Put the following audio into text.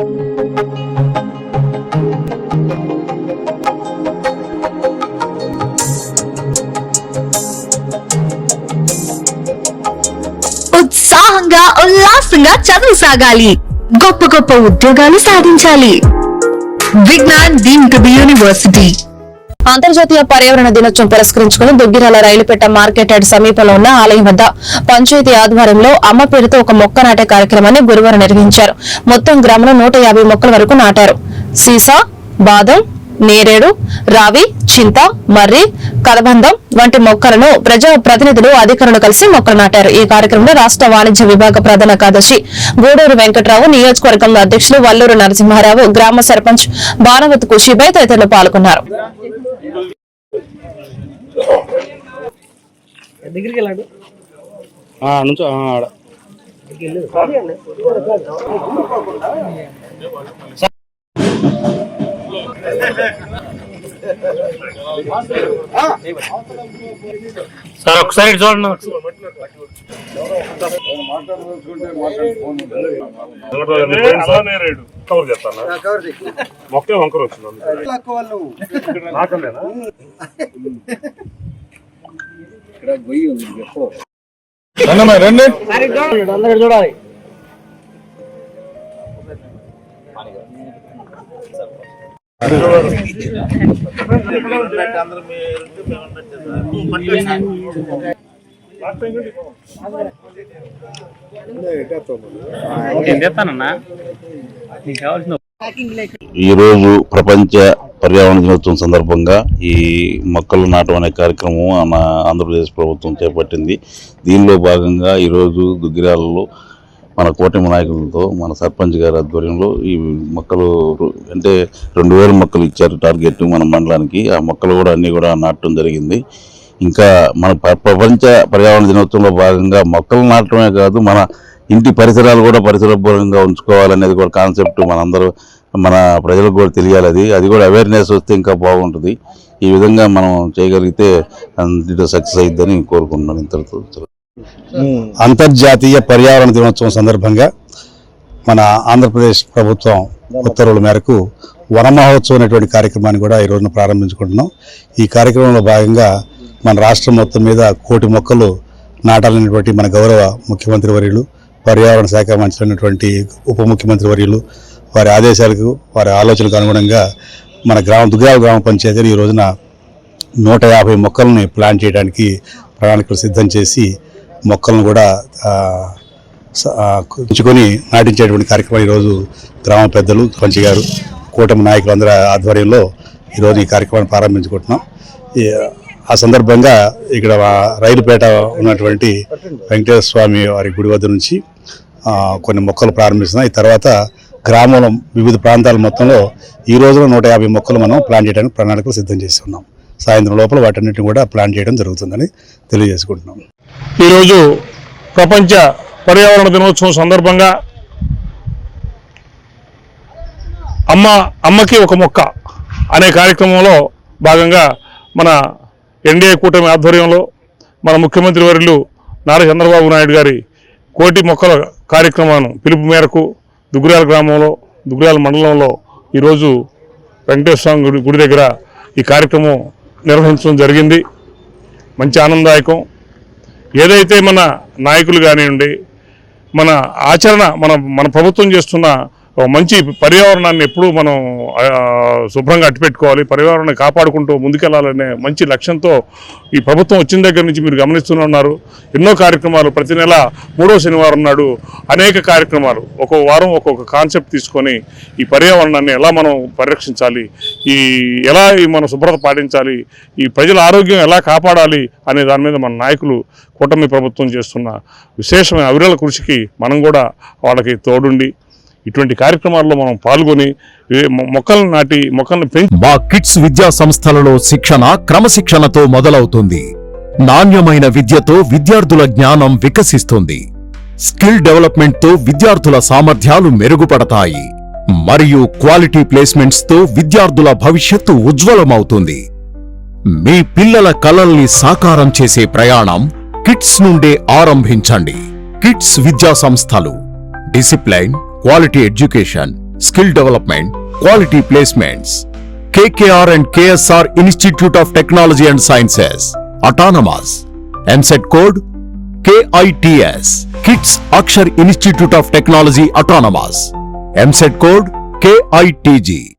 ఉత్సాహంగా ఉల్లాసంగా చదువు సాగాలి. గొప్ప గొప్ప ఉద్యోగాలు సాధించాలి. Vignan deem to be university. అంతర్జాతీయ పర్యావరణ దినోత్సవం పురస్కరించుకుని దుగ్గిరాల రైలుపేట మార్కెట్ హెడ్ సమీపంలో ఉన్న ఆలయం వద్ద పంచాయతీ ఆధ్వర్యంలో అమ్మ పేరుతో ఒక మొక్క నాటే కార్యక్రమాన్ని గురువారం నిర్వహించారు. మొత్తం గ్రామంలో నూట యాభై మొక్కల వరకు నాటారు. సీసా బాదం నేరేడు రావి చింత మర్రి కలబందం వంటి మొక్కలను ప్రజా ప్రతినిధులు అధికారులు కలిసి మొక్కలు నాటారు. ఈ కార్యక్రమంలో రాష్ట్ర వాణిజ్య విభాగ ప్రధాన కార్యదర్శి గూడూరు వెంకట్రావు నియోజకవర్గం అధ్యక్షులు వల్లూరు నరసింహారావు గ్రామ సర్పంచ్ బాణవత్ కుషిబాయ్ తదితరులు పాల్గొన్నారు. ఆ, నుంచో ఆ, ఆడ. సార్ ఒకసారి చూడండి. కవర్ చేస్తాను మొక్కే వంకర వచ్చింది నాకనేనా చేస్తానన్నా నీకు కావాల్సిన ఈరోజు ప్రపంచ పర్యావరణ దినోత్సవం సందర్భంగా ఈ మొక్కలు నాటం అనే కార్యక్రమం మన ఆంధ్రప్రదేశ్ ప్రభుత్వం చేపట్టింది. దీనిలో భాగంగా ఈరోజు దుగ్గిరాలలో మన కూటమి నాయకులతో మన సర్పంచ్ గారి ఆధ్వర్యంలో ఈ మొక్కలు అంటే రెండు వేల మొక్కలు ఇచ్చారు టార్గెట్ మన మండలానికి. ఆ మొక్కలు కూడా అన్నీ కూడా నాటడం జరిగింది. ఇంకా మన ప్రపంచ పర్యావరణ దినోత్సవంలో భాగంగా మొక్కలు నాటడమే కాదు మన ఇంటి పరిసరాలు కూడా పరిశుభ్రంగా ఉంచుకోవాలనేది కూడా కాన్సెప్ట్ మనందరూ మన ప్రజలకు కూడా తెలియాలి అది. అది కూడా అవేర్నెస్ వస్తే ఇంకా బాగుంటుంది. ఈ విధంగా మనం చేయగలిగితే దీంట్లో సక్సెస్ అయిద్దని కోరుకుంటున్నాను ఇంతటితో. అంతర్జాతీయ పర్యావరణ దినోత్సవం సందర్భంగా మన ఆంధ్రప్రదేశ్ ప్రభుత్వం ఉత్తర్వుల మేరకు వన మహోత్సవం అనేటువంటి కార్యక్రమాన్ని కూడా ఈ రోజున ప్రారంభించుకుంటున్నాం. ఈ కార్యక్రమంలో భాగంగా మన రాష్ట్రం మొత్తం మీద కోటి మొక్కలు నాటాలనేటువంటి మన గౌరవ ముఖ్యమంత్రి వర్యులు పర్యావరణ శాఖ మంత్రి అయినటువంటి ఉప ముఖ్యమంత్రి వర్యులు వారి ఆదేశాలకు వారి ఆలోచనలకు అనుగుణంగా మన గ్రామ దుగ్గాల గ్రామ పంచాయతీలు ఈ రోజున నూట యాభై మొక్కల్ని ప్లాంట్ చేయడానికి ప్రణాళికలు సిద్ధం చేసి మొక్కలను కూడా ఉంచుకొని నాటించేటువంటి కార్యక్రమం ఈరోజు గ్రామ పెద్దలు పంచి గారు కూటమి నాయకులందరి ఆధ్వర్యంలో ఈరోజు ఈ కార్యక్రమాన్ని ప్రారంభించుకుంటున్నాం. ఈ, ఆ సందర్భంగా ఇక్కడ రైలుపేట ఉన్నటువంటి వెంకటేశ్వర స్వామి వారి గుడి వద్ద నుంచి కొన్ని మొక్కలు ప్రారంభిస్తున్నాం ఈ తర్వాత గ్రామంలో వివిధ ప్రాంతాల మొత్తంలో ఈ రోజున నూట యాభై మొక్కలు మనం ప్లాన్ చేయడానికి ప్రణాళికలు సిద్ధం చేస్తున్నాం సాయంత్రం లోపల వాటన్నిటిని కూడా ప్లాన్ చేయడం జరుగుతుందని తెలియజేసుకుంటున్నాం. ఈరోజు ప్రపంచ పర్యావరణ దినోత్సవం సందర్భంగా అమ్మ అమ్మకి ఒక మొక్క అనే కార్యక్రమంలో భాగంగా మన ఎన్డీఏ కూటమి ఆధ్వర్యంలో మన ముఖ్యమంత్రి వర్యులు నారా చంద్రబాబు నాయుడు గారి కోటి మొక్కల కార్యక్రమాన్ని పిలుపు మేరకు దుగ్గురాల గ్రామంలో దుగ్గురాల మండలంలో ఈరోజు వెంకటేశ్వర స్వామి గుడి గుడి దగ్గర ఈ కార్యక్రమం నిర్వహించడం జరిగింది. మంచి ఆనందదాయకం. ఏదైతే మన నాయకులు కానివ్వండి మన ఆచరణ మన మన ప్రభుత్వం చేస్తున్న మంచి పర్యావరణాన్ని ఎప్పుడూ మనం శుభ్రంగా అట్టిపెట్టుకోవాలి పర్యావరణాన్ని కాపాడుకుంటూ ముందుకెళ్ళాలనే మంచి లక్ష్యంతో ఈ ప్రభుత్వం వచ్చిన దగ్గర నుంచి మీరు గమనిస్తూనే ఉన్నారు. ఎన్నో కార్యక్రమాలు ప్రతి నెల మూడో శనివారం నాడు అనేక కార్యక్రమాలు ఒక్కో వారం ఒక్కొక్క కాన్సెప్ట్ తీసుకొని ఈ పర్యావరణాన్ని ఎలా మనం పరిరక్షించాలి ఈ ఎలా ఈ మనం శుభ్రత పాటించాలి ఈ ప్రజల ఆరోగ్యం ఎలా కాపాడాలి అనే దాని మీద మన నాయకులు కూటమి ప్రభుత్వం చేస్తున్న విశేషమైన అవిరల కృషికి మనం కూడా వాళ్ళకి తోడుండి ఇటువంటి కార్యక్రమాల్లో మనం పాల్గొని మొక్కలను నాటి మొక్కలను పెంచి మా కిడ్స్ విద్యా సంస్థలలో శిక్షణ క్రమశిక్షణతో మొదలవుతుంది. నాణ్యమైన విద్యతో విద్యార్థుల జ్ఞానం వికసిస్తుంది. స్కిల్ డెవలప్మెంట్తో విద్యార్థుల సామర్థ్యాలు మెరుగుపడతాయి. మరియు క్వాలిటీ ప్లేస్మెంట్స్తో విద్యార్థుల భవిష్యత్తు ఉజ్వలమవుతుంది. మీ పిల్లల కలల్ని సాకారం చేసే ప్రయాణం కిడ్స్ నుండే ఆరంభించండి. కిడ్స్ విద్యా సంస్థలు. Discipline quality education, skill development, quality placements. KKR and KSR Institute of Technology and Sciences, Autonomous, MSET code KITS, KITS Akshar Institute of Technology Autonomous, MSET code KITG.